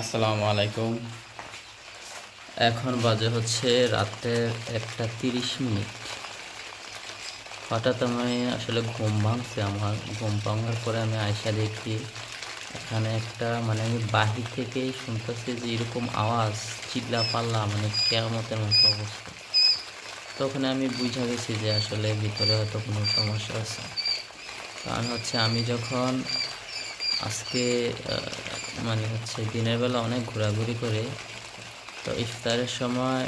আসসালামু আলাইকুম। এখন বাজে হচ্ছে রাতের একটা তিরিশ মিনিট। হঠাৎ আমি আসলে ঘুম ভাঙছে আমার। ঘুম ভাঙার পরে আমি আয়সা দেখি, এখানে একটা মানে আমি বাহির থেকেই শুনতেছি যে এরকম আওয়াজ চিল্লা পাল্লা মানে কেয়ামতের মতো অবস্থা। তখন আমি বুঝা গেছি যে আসলে ভিতরে হয়তো কোনো সমস্যা আছে। কারণ হচ্ছে আমি যখন আজকে মানে হচ্ছে দিনের বেলা অনেক ঘোরাঘুরি করে। তো ইফতারের সময়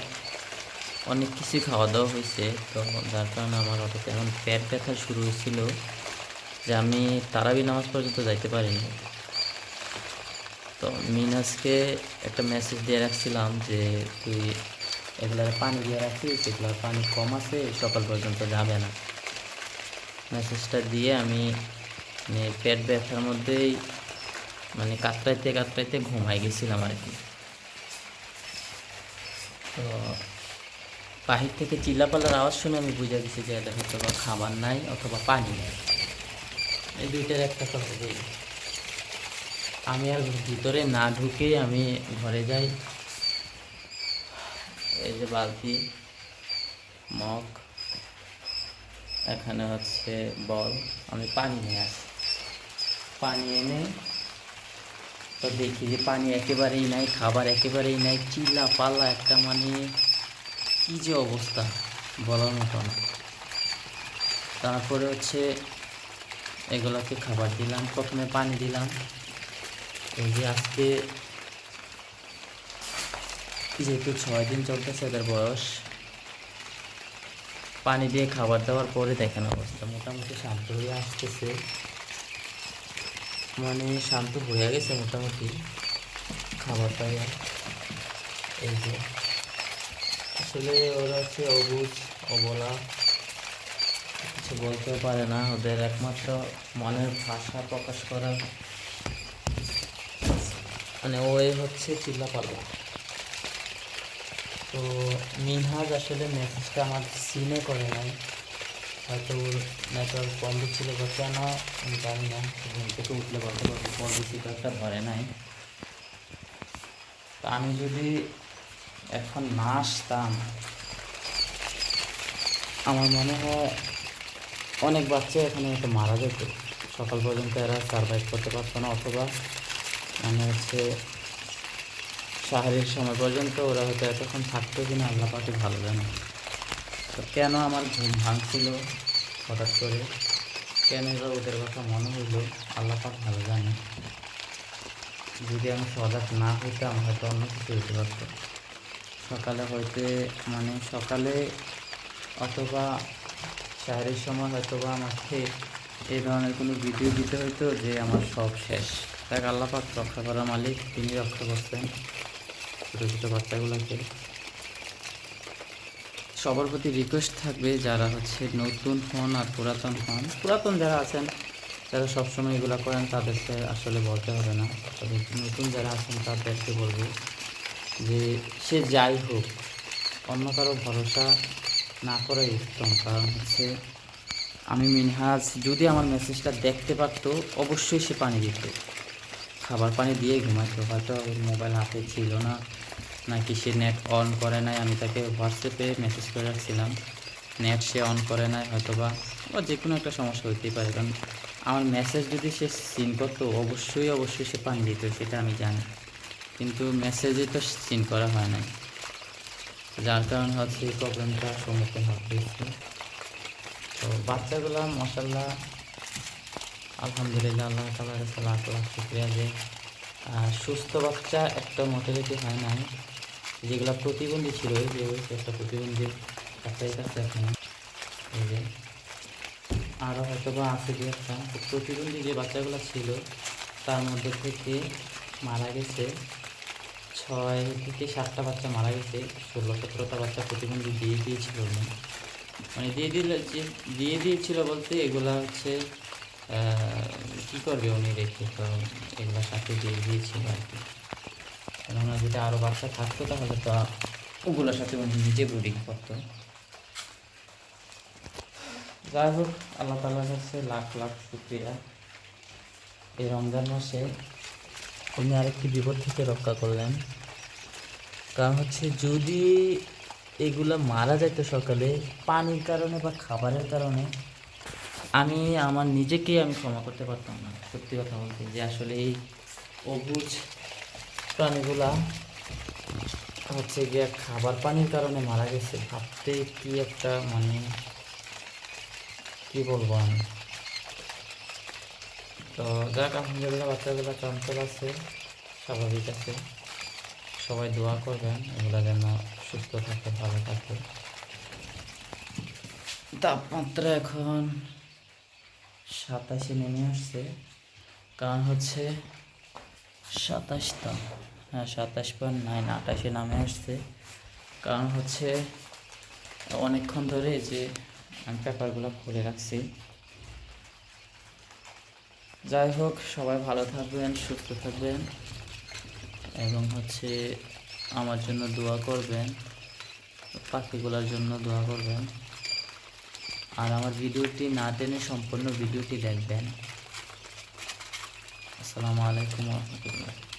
অনেক কিছু খাওয়া দাওয়া হয়েছে। তো যার কারণে আমার হঠাৎ এমন পেট ব্যথা শুরু হয়েছিল যে আমি তারাবি নামাজ পর্যন্ত যাইতে পারিনি। তো মিনাজকে একটা মেসেজ দিয়ে রাখছিলাম যে, তুই এগুলার পানি দিয়ে রাখিস এগুলার পানি কম আছে, সকাল পর্যন্ত যাবে না। মেসেজটা দিয়ে আমি মানে পেট ব্যথার মধ্যেই মানে কাতরাইতে কাতরাইতে ঘুমাই গেছিলাম আর কি। তো বাহির থেকে চিল্লাপাল্লার আওয়াজ শুনে আমি বুঝে গেছি যে এটা হয়তো বা খাবার নাই অথবা পানি নাই। এই দুইটার একটা তো হবেই আমি আর ভিতরে না ঢুকে আমি ঘরে যাই। এই যে বালতি, মগ, এখানে হচ্ছে বল, আমি পানি নিয়ে আসি। পানি এনে তো দেখি যে পানি একেবারেই নাই, খাবার একেবারেই নাই, চিল্লা পাল্লা একটা মানে কী যে অবস্থা বলার মতো না। তারপরে হচ্ছে এগুলোকে খাবার দিলাম, প্রথমে পানি দিলাম। এই যে আজকে যেহেতু ছয় দিন চলতেছে এদের বয়স, পানি দিয়ে খাবার দেওয়ার পরে দেখেন অবস্থা। মোটামুটি শান্ত হয়ে আসতেছে। মানে শান্ত হয়ে গেছে মোটামুটি। খাবার পাইয়া। এই যে। আসলে ওরা হচ্ছে অবুজ, অবলা। কিছু বলতেও পারে না। ওদের একমাত্র মনের ভাষা প্রকাশ করার মানে ওই হচ্ছে চিল্লাপাল্লা। তো মিনহাজ আসলে মেসেজটা আমার সিনে করে নাই। হয়তো ওর নেটওয়ার্ক বন্ধ ছিল বা কেন, আমি জানি না। ঘুম থেকে উঠলে বলতে পারব পলিসিটা একটা ধরে নাই। তা আমি যদি এখন না আসতাম, আমার মনে হয় অনেক বাচ্চা এখানে হয়তো মারা যেত। সকাল পর্যন্ত এরা সার্ভাইভ করতে পারতো না, অথবা মানে হচ্ছে সাহারির সময় পর্যন্ত ওরা হয়তো এতক্ষণ থাকতো কিনা আল্লাহ পাকে ভালো জানে। তো কেন আমার ঘুম ভাঙছিল হঠাৎ করে? কেন এবার ওদের কথা মনে হইল? আল্লাহ পাক ভালো জানে। যদি আমি সজাগ না হইতাম, হয়তো অন্য কিছু হইতে পারতো। সকালে হইতে মানে সকালে অথবা শাহরের সময় হয়তো বা আমাকে এই ধরনের কোনো ভিডিও দিতে হইতো যে আমার সব শেষ। তাই আল্লাহ পাক রক্ষা করার মালিক, তিনি রক্ষা করতেন ছোটো ছোটো বাচ্চাগুলোকে। সবার প্রতি রিকোয়েস্ট থাকবে যারা হচ্ছে নতুন হন আর পুরাতন হন। পুরাতন যারা আছেন, যারা সবসময় এগুলো করেন, তাদেরকে আসলে বলতে হবে না। তবে নতুন যারা আছেন, তাদেরকে বলব যে সে যাই হোক, অন্য কারও ভরসা না করাই উত্তম। কারণ হচ্ছে আমি মিনহাজ, যদি আমার মেসেজটা দেখতে পারতো, অবশ্যই সে পানি দিত। খাবার পানি দিয়ে ঘুমাইতো। হয়তো মোবাইল হাতে ছিল না। নাকি সে নেট অন করে নাই, আমি তাকে হোয়াটসঅ্যাপে মেসেজ করে রাখছিলাম। নেট সে অন করে নাই হয়তো বা যে কোনো একটা সমস্যা হইতেই পারে। কারণ আমার মেসেজ যদি সে সিন করতো, অবশ্যই অবশ্যই সে পানি দিত, সেটা আমি জানি। কিন্তু মেসেজে তো সিন করা হয় নাই। যার কারণে হচ্ছে এই প্রবলেমটার সম্মুখীন হচ্ছে তো বাচ্চাগুলা, মশাল্লা, আলহামদুলিল্লাহ, আল্লাহ তালার কাছে লাখ লাখ শুক্রিয়া যে সুস্থ বাচ্চা একটা মোটামুটি হয় নাই। যেগুলো প্রতিবন্ধী ছিল যে যে একটা প্রতিবন্ধী একটাই কাছে এখন। এই যে আরও হয়তো বা আছে দু একটা। প্রতিবন্ধী যে বাচ্চাগুলো ছিল, তার মধ্যে থেকে মারা গেছে ছয় থেকে সাতটা বাচ্চা মারা গেছে। ষোলো, সতেরোটা বাচ্চা প্রতিবন্ধী দিয়ে দিয়েছিল। মানে দিয়ে দিলে যে, দিয়ে দিয়েছিল বলতে এগুলা হচ্ছে কি করবে উনি রেখে? তো এগুলোর সাথে দিয়ে দিয়েছিল আর কি। কেননা যদি আরও বাচ্চা থাকতো তাহলে তো ওগুলোর সাথে উনি নিজে ব্রিডিং করতো। যাই হোক, আল্লাহ তালার কাছে লাখ লাখ শুক্রিয়া। এই রমজান মাসে উনি আরেকটি বিপদ থেকে রক্ষা করলেন। কারণ হচ্ছে যদি এগুলা মারা যেত সকালে, পানির কারণে বা খাবারের কারণে, আমি, আমার নিজেকেই আমি ক্ষমা করতে পারতাম না। সত্যি কথা বলতে যে আসলে এই অবুজ প্রাণীগুলা হচ্ছে গিয়ে খাবার পানির কারণে মারা গেছে। ভাবতে কি একটা মানে কি বলব আমি? তো যাক, আলহামদুলিল্লাহ, বাচ্চাগুলো চঞ্চল আছে, স্বাভাবিক আছে। সবাই দোয়া করবেন, এগুলা যেন সুস্থ থাকে, ভালো থাকে। তাপমাত্রা এখন সাতাশে নেমে আসছে। কারণ হচ্ছে সাতাশ তো হ্যাঁ সাতাশ পয়েন্ট নাইন আটাশে নামে আসছে। কারণ হচ্ছে, অনেকক্ষণ ধরে যে আমি পেপারগুলো খুলে রাখছি। যাই হোক, সবাই ভালো থাকবেন, সুস্থ থাকবেন এবং হচ্ছে আমার জন্য দোয়া করবেন, পাখিগুলোর জন্য দোয়া করবেন। আর আমার ভিডিওটি না টেনে সম্পূর্ণ ভিডিওটি দেখবেন। আসসালামু আলাইকুম রহমতুল্লাহ।